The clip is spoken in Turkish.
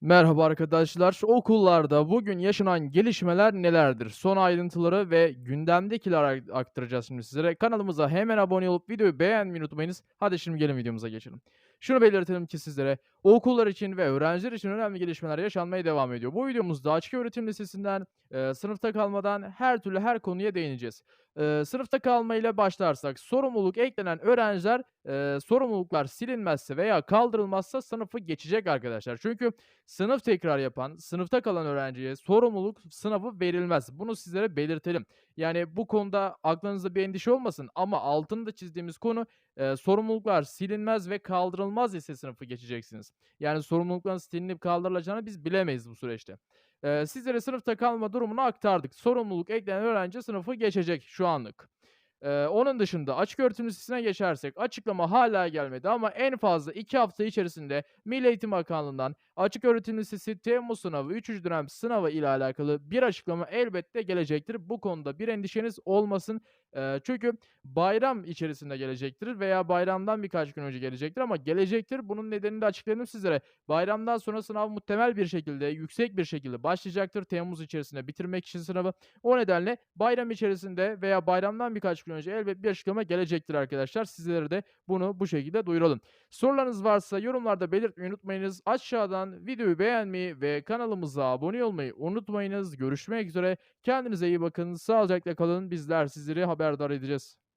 Merhaba arkadaşlar. Okullarda bugün yaşanan gelişmeler nelerdir? Son ayrıntıları ve gündemdekileri aktaracağız şimdi sizlere. Kanalımıza hemen abone olup videoyu beğenmeyi unutmayınız. Hadi şimdi gelin videomuza geçelim. Şunu belirtelim ki sizlere okullar için ve öğrenciler için önemli gelişmeler yaşanmaya devam ediyor. Bu videomuzda açık öğretim lisesinden e, sınıfta kalmadan her türlü her konuya değineceğiz. E, sınıfta kalma ile başlarsak sorumluluk eklenen öğrenciler e, sorumluluklar silinmezse veya kaldırılmazsa sınıfı geçecek arkadaşlar. Çünkü Sınıf tekrar yapan, sınıfta kalan öğrenciye sorumluluk sınavı verilmez. Bunu sizlere belirtelim. Yani bu konuda aklınızda bir endişe olmasın ama altını da çizdiğimiz konu e, sorumluluklar silinmez ve kaldırılmaz ise sınıfı geçeceksiniz. Yani sorumlulukların silinip kaldırılacağını biz bilemeyiz bu süreçte. Sizlere sınıfta kalma durumunu aktardık. Sorumluluk eklenen öğrenci sınıfı geçecek şu anlık. Eee, onun dışında açık öğretim lisesine geçersek açıklama hala gelmedi ama en fazla 2 hafta içerisinde Milli Eğitim Bakanlığı'ndan açık öğretim lisesi Temmuz sınavı 3. dönem sınavı ile alakalı bir açıklama elbette gelecektir. Bu konuda bir endişeniz olmasın. Eee, çünkü bayram içerisinde gelecektir veya bayramdan birkaç gün önce gelecektir ama gelecektir. Bunun nedenini de açıkladım sizlere. Bayramdan sonra sınav muhtemel bir şekilde, yüksek bir şekilde başlayacaktır. Temmuz içerisinde bitirmek için sınavı. O nedenle bayram içerisinde veya bayramdan birkaç gün önce elbet bir açıklama gelecektir arkadaşlar. Sizlere de bunu bu şekilde duyuralım. Sorularınız varsa yorumlarda belirtmeyi unutmayınız. Aşağıdan videoyu beğenmeyi ve kanalımıza abone olmayı unutmayınız. Görüşmek üzere. Kendinize iyi bakın. Sağlıcakla kalın. Bizler sizleri haberdar edeceğiz.